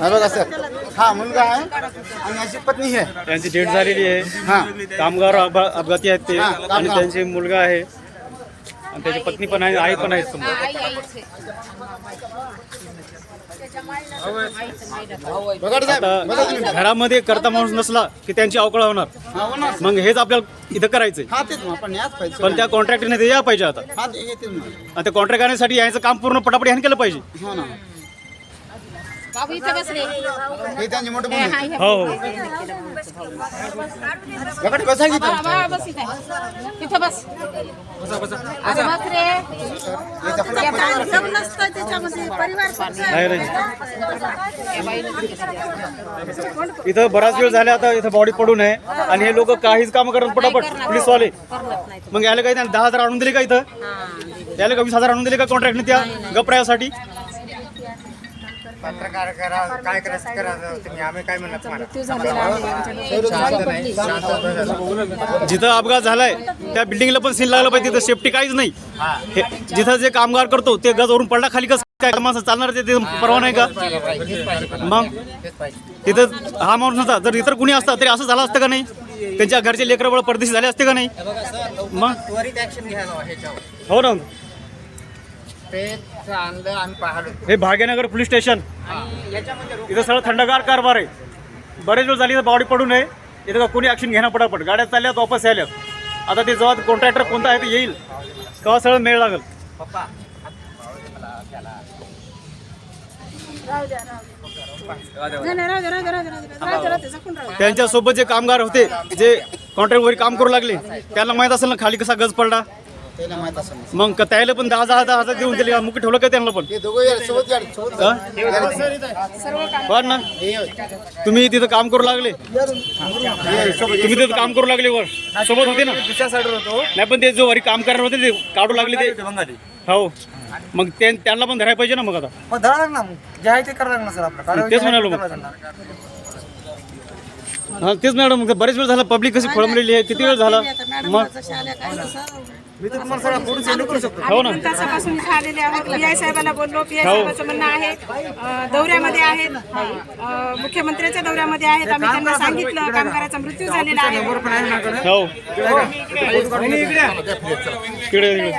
हा बघा सर हा मुलगा आहे आणि याची पत्नी आहे. त्यांची डेट झालेली आहे. हा. कामगार अपघा- अपघाती आहेत ते. आणि. त्यांचे मुलगा आहे. आणि त्याची पत्नी पण आहे आई पण आहे समोर. आता घरामध्ये करता माणूस नसला की त्यांची अवकळा होणार. हा मग हेच आपल्याला इथं करायचंय. हा पण त्या कॉन्ट्रॅक्टरने ते या पाहिजे आता. हा आणि त्या कॉन्ट्रॅक्ट आणण्यासाठी यायचं काम पूर्ण पटापट ह्याने केलं पाहिजे. हो ना. बाबू इथं बसले. हे त्यांची मोठे मुलं आहे. हो हो. बघा ते बसा की इथं. बाबा बस इथं. तिथं बस. अरे बस रे. याचा पण नाही नाही इथं बराच वेळ झाला आता इथं बॉडी पडून आहे आणि हे लोक काहीच काम करत पटापट पोलीसवाले मग याला काही त्यांनी दहा हजार आणून दिले का इथं? याला का वीस हजार आणून दिले का कॉन्ट्रॅक्टने त्या गपरायासाठी पत्रकार करा काय करायचं करा तुम्ही आम्ही काय म्हणत जिथं अपघात झालाय त्या बिल्डिंगला पण सील लागलं पाहिजे तिथं सेफ्टी काहीच नाही. हे. जिथं जे कामगार करतो ते गजवरून पडला खाली कसं काय? माणसं चालणार ते परवा नाही का? मग? तिथं हा माणूस नसता जर इतर कुणी असता तरी असं झालं असतं का नाही? त्यांच्या घरचे लेकरं बळ परदेशी झाले असते का नाही? मग? त्वरित ऍक्शन घ्यायला ह्याच्यावर. हो ना. ते आणलं आम्ही पाहिलो. हे भाग्यनगर पोलीस स्टेशन. इथं सगळं थंडगार कारभार आहे. बरेच वेळ झाली बॉडी पडू नये. इथं का कोणी ऍक्शन घेणं पटापट गाड्या चालल्यात वापस यायल्यात आता ते जेव्हा कॉन्ट्रॅक्टर कोणता आहे ते येईल. तेव्हा सगळं मेळ लागेल. त्यांच्यासोबत जे कामगार होते जे कॉन्ट्रॅक्टवर काम करू लागले त्यांना माहीत असेल ना खाली कसा गज पडला. त्याला माहीत असेल ना. मग का त्याला पण दहा दहा दहा हजार देऊन दिले का? मुख्य ठेवलं का त्यांना पण? दोघं सोबत सोबत हा? बर ना. तुम्ही तिथं काम करू लागले. तुम्ही तिथं काम करू लागले वर. सोबत होते ना? दुसऱ्या साईडवर होतो नाही पण ते जो वरी काम करणार होते ते काढू लागले ते. हो. मग ते त्यांना पण धरायला पाहिजे ना मग आता? मग धरा ना मग. जे आहे ते लागणार सर आपलं. तेच म्हणालो मग. हा तेच मॅडम बरेच वेळ झाला पब्लिक कशी खोळंबलेली आहे? किती वेळ झाला? मग मी तर तुम्हाला सगळं सेंड करू शकतो. हो ना. तासापासून इथे आलेले आहोत. पी आय साहेबांना बोललो. पी आय हो. साहेबांचं म्हणणं आहे अं, दौऱ्यामध्ये आहेत. अं, मुख्यमंत्र्यांच्या दौऱ्यामध्ये आहेत. आम्ही त्यांना सांगितलं कामगाराचा मृत्यू झालेला आहे. हो. इकडे इकडे. इकडे, इकडे.